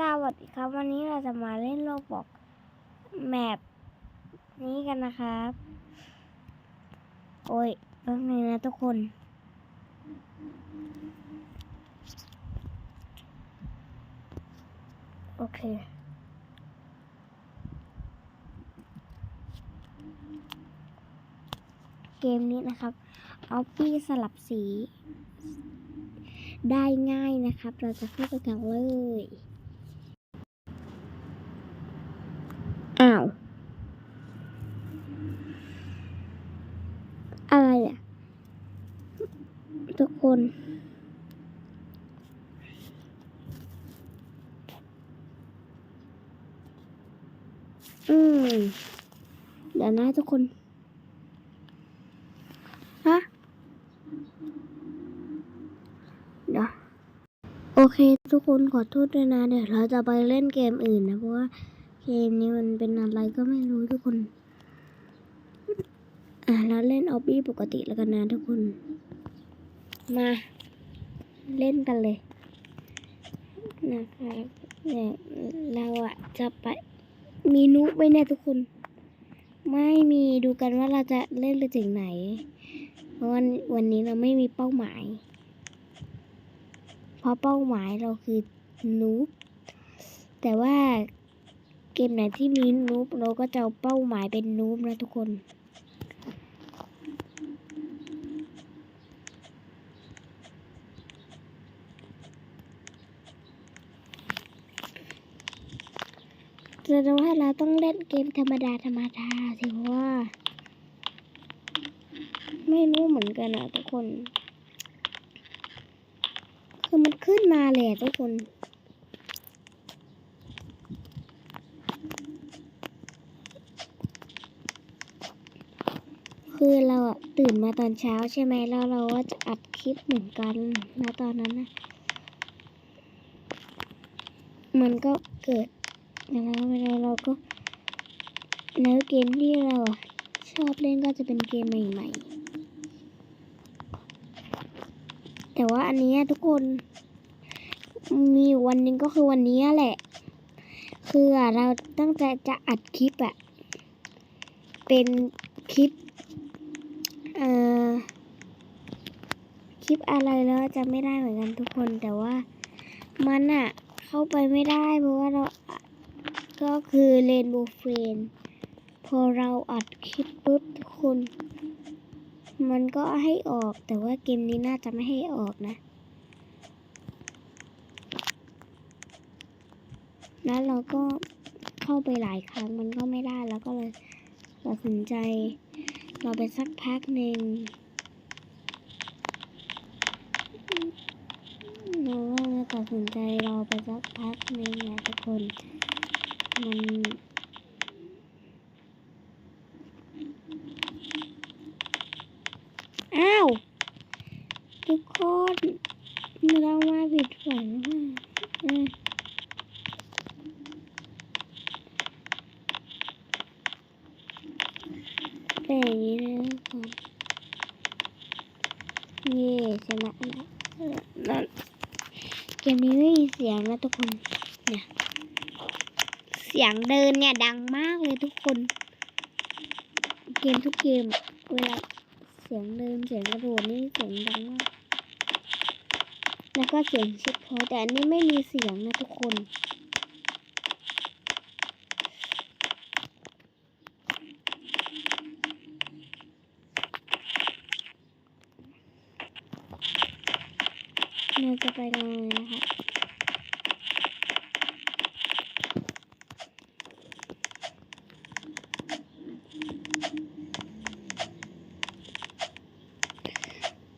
สวัสดีครับ วันนี้เราจะมาเล่นโลบอกแมปนี้กันนะครับ โอ้ยแป๊บนึงนะทุกคน โอเค เกมนี้นะครับ เอาปี้สลับสีได้ง่ายนะครับ เราจะเข้าไปกันเลย อ้าว อะไรอะ ทุก คน อืม เดี๋ยวนะทุกคน ฮะ เดี๋ยว โอเค ทุกคนขอโทษด้วยนะ เดี๋ยวเราจะไปเล่นเกมอื่นนะ เพราะว่าเกมนี้มันเป็นอะไรก็ไม่รู้ทุกคน อะ เราเล่นออบบี้ปกติแล้วกันนะทุกคน มา เล่นกันเลยนะครับเนี่ยเราอะจะไปมีนุไว้เนี่ยทุกคน ไม่มีดูกันว่าเราจะเล่นไปถึงไหน เพราะวันวันนี้เราไม่มีเป้าหมาย เพราะเป้าหมายเราคือนูบแต่ว่าเกมไหนที่มีนูบเราก็จะเอาเป้าหมายเป็นนูบนะทุกคน แสดงว่าเราต้องเล่นเกมธรรมดาธรรมดาสิเพราะว่า ไม่รู้เหมือนกันอะทุกคน คือมันขึ้นมาเลยอะทุกคนคือเราอะตื่นมาตอนเช้าใช่ไหมแล้วเราก็จะอัดคลิปเหมือนกันนะตอนนั้นนะมันก็เกิด แล้วเวลาเราก็แล้วเกมที่เราชอบเล่นก็จะเป็นเกมใหม่ ๆ แต่ว่าอันนี้ทุกคนมีวันหนึงก็คือวันนี้แหละ คือเราตั้งใจจะอัดคลิปอะเป็นคลิปเอ่อคลิปอะไรแล้วจะไม่ได้เหมือนกันทุกคนแต่ว่ามันอะเข้าไปไม่ได้เพราะว่าเรา ก็คือเรนโบว์เฟรนพอเราอัดคลิปปุ๊บทุกคน มันก็ให้ออกแต่ว่าเกมนี้น่าจะไม่ให้ออกนะ แล้วเราก็เข้าไปหลายครั้งมันก็ไม่ได้แล้วก็เลยตัดสินใจรอไปสักพักหนึ่งเราก็เลยตัดสินใจรอไปสักพักหนึ่งนะทุกคน มันอ้าว ทุกคนเรามาผิดฝันว่าเออเป็นอย่างนี้นะทุกคนเย่ชนะแล้วแล้วเกมนี้ไม่มีเสียงนะทุกคนเนี่ย เสียงเดินเนี่ยดังมากเลยทุกคน เกมทุกเกมเวลาเสียงเดินเสียงกระโดดนี่เสียงดังมากแล้วก็เสียงช็คพอยแต่อันนี้ไม่มีเสียงนะทุกคนเราจะไปกันเลยนะคะ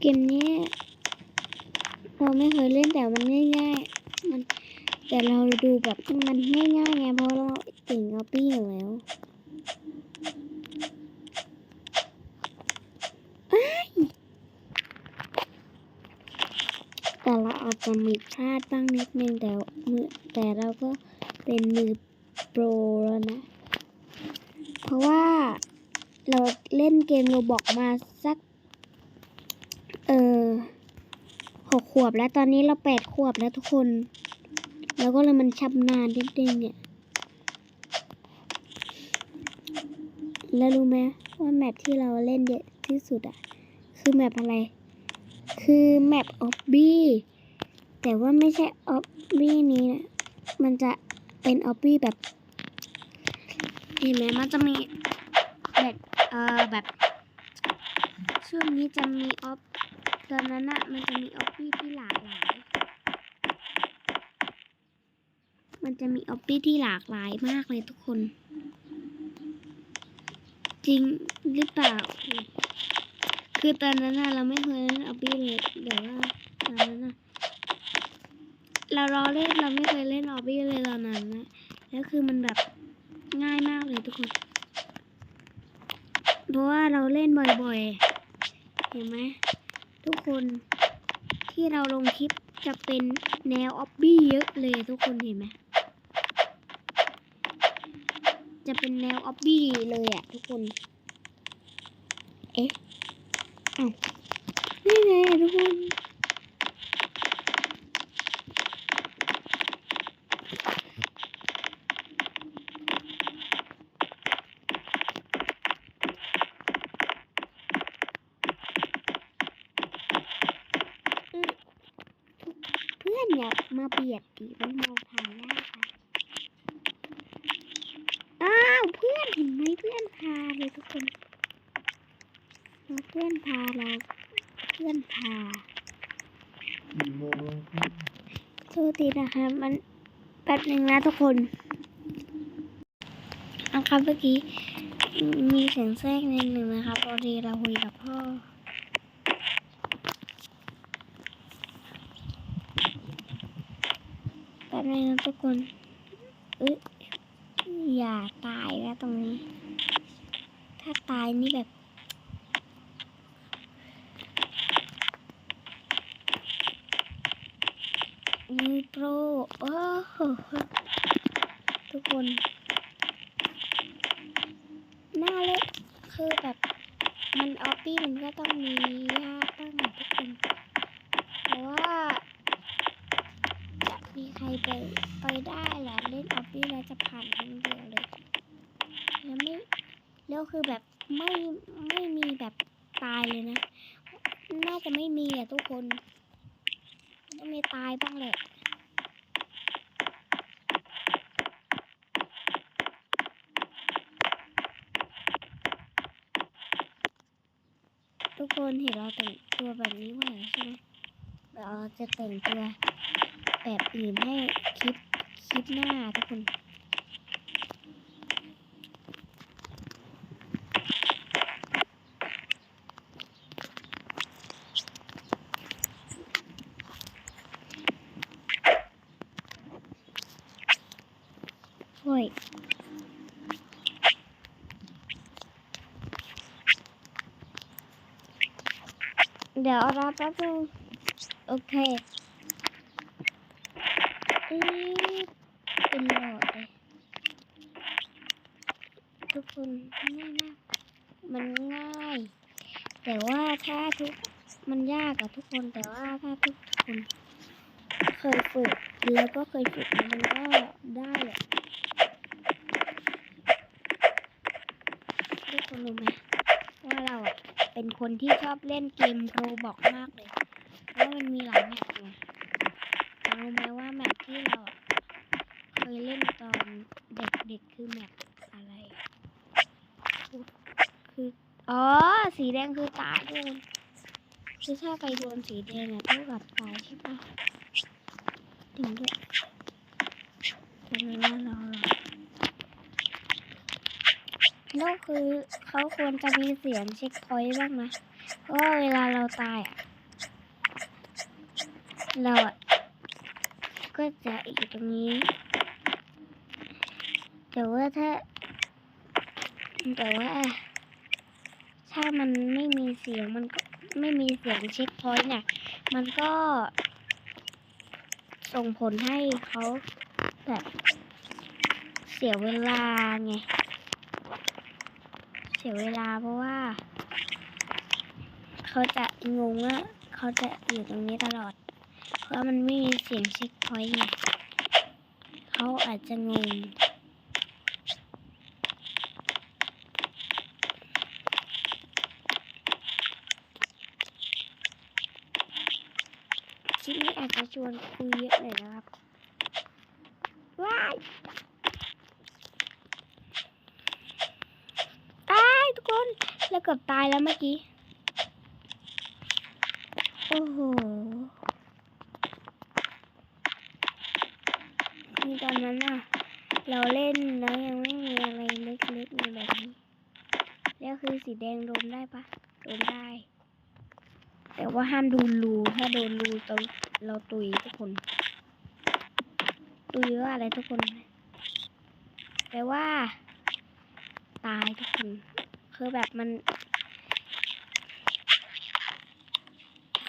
เกมนี้เราไม่เคยเล่นแต่มันง่ายๆ มันแต่เราดูแบบมันง่ายๆไงเพราะเราเก่งเอาปี้อยู่แล้วแต่เราอาจจะมีพลาดบ้างนิดนึงแต่มือแต่เราก็เป็นมือโปรแล้วนะ เพราะว่าเราเล่นเกมโรบอกมาสัก เออหกขวบแล้วตอนนี้เราแปดขวบแล้วทุกคน แล้วก็เลยมันชำนาญนิดนึงเนี่ยแล้วรู้ไหมว่าแมปที่เราเล่นเยอะที่สุดอะคือแมปอะไร คือแมปออบบี้แต่ว่าไม่ใช่ออบบี้นี้นะมันจะเป็นออบบี้แบบเห็นไหมมันจะมีแบบเออแบบช่วงนี้จะมีออฟ ตอนนั้นอะมันจะมีออฟฟี่ที่หลากหลาย มันจะมีออฟฟี่ที่หลากหลายมากเลยทุกคน จริงหรือเปล่า คือตอนนั้นอะเราไม่เคยเล่นออฟฟี่เลยเดี๋ยวว่าตอนนั้นอะเรารอเล่นเราไม่เคยเล่นออฟฟี่เลยตอนนั้นนะแล้วคือมันแบบง่ายมากเลยทุกคน เพราะว่าเราเล่นบ่อยๆ เห็นไหม ทุกคนที่เราลงคลิปจะเป็นแนวออบบี้เยอะเลยทุกคนเห็นไหมจะเป็นแนวออบบี้เลยอะทุกคน เอ๊ะอ้าวนี่ไงทุกคนเพื่ อย่ามาเบียดดิมันมองทางยากค่ะอ้าวเพื่อนเห็นไหมเพื่อนพาเลยทุกคนเราเพื่อนพาเราเพื่อนพาจีโมงแล้วครับโทษทีนะคะมันแป๊บหนึ่งนะทุกคนเอาครับเมื่อกี้มีเสียงแทรกนิดหนึ่งนะคะพอดีเราคุยกับพ่อ แป๊บนึงนะทุกคนเอ้ยอย่าตายนะตรงนี้ ถ้าตายนี่แบบมีโปรโอ้โหทุกคนหน้าเละคือแบบมันออฟฟี่มันก็ต้องมียากบ้างทุกคนแต่ว่า จะมีใครไปไปได้เหรอเล่นออฟฟี่แล้วจะผ่านคนเดียวเลยแล้วไม่แล้วคือแบบไม่ไม่มีแบบตายเลยนะ น่าจะไม่มีอะทุกคนต้องมีตายบ้างแหละทุกคนเห็นเราแต่งตัวแบบนี้มใช่ไหมเราจะแต่งตัว แบบอื่นให้คลิปคลิปหน้าทุกคนโอ้ยเดี๋ยวรอแป๊บนึงโอเคอีดเป็นโหลดเลย ทุกคนง่าย มันง่าย แต่ว่าถ้าทุกมันยากอะทุกคนแต่ว่าถ้าทุกคนเคยฝึกแล้วก็เคยฝึกมันก็ได้แหละทุกคนรู้ไหมว่าเราอะเป็นคนที่ชอบเล่นเกมโรบอกมากเลยเพราะมันมีหลายแมปไงเรารู้ไหมว่าแมปที่เราเคยเล่นตอนเด็กๆคือแมป อ๋อ สีแดงคือตายทุกคนคือถ้าไปโดนสีแดงอะเท่ากับตายใช่ปะถึงด้วยแต่ไม่ว่าเราหรอแล้วคือเขาควรจะมีเสียงเช็คพอยต์บ้างนะเพราะว่าเวลาเราตายอะ เราอะ ก็จะอยู่ตรงนี้แต่ว่าถ้าแต่ว่า ถ้ามันไม่มีเสียงมันก็ไม่มีเสียงเช็คพอยต์เนี่ย มันก็ส่งผลให้เขาแบบเสียเวลาไง เสียเวลาเพราะว่า เขาจะงงว่าเขาจะอยู่ตรงนี้ตลอด เพราะมันไม่มีเสียงเช็คพอยต์ไง เขาอาจจะงง คลิปนี้อาจจะ ชวนคุยเยอะเลยนะครับ ว้ายตายทุกคน แล้วเกือบตายแล้วเมื่อกี้ โอ้โห นี่ตอนนั้นน่ะเราเล่นแล้วยังไม่มีอะไรเล็กๆในแบบนี้ แล้วคือสีแดงโดนได้ปะโดนได้ แต่ว่าห้ามดูรูถ้าโดนรูเรา เราตุยทุกคน ตุยว่าอะไรทุกคนแปลว่า ตายทุกคน คือแบบมัน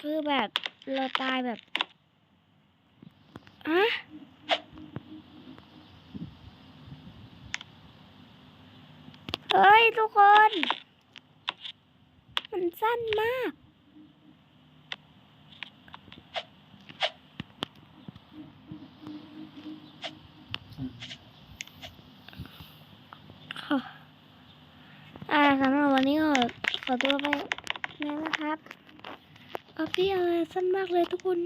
คือแบบเราตายแบบอะเฮ้ย ทุกคน มันสั้นมาก ค่ะอ่าสำหรับวันนี้ก็ขอ ตัวไปแล้วนะครับเอาพี่อะไรสั้นมากเลยทุกคน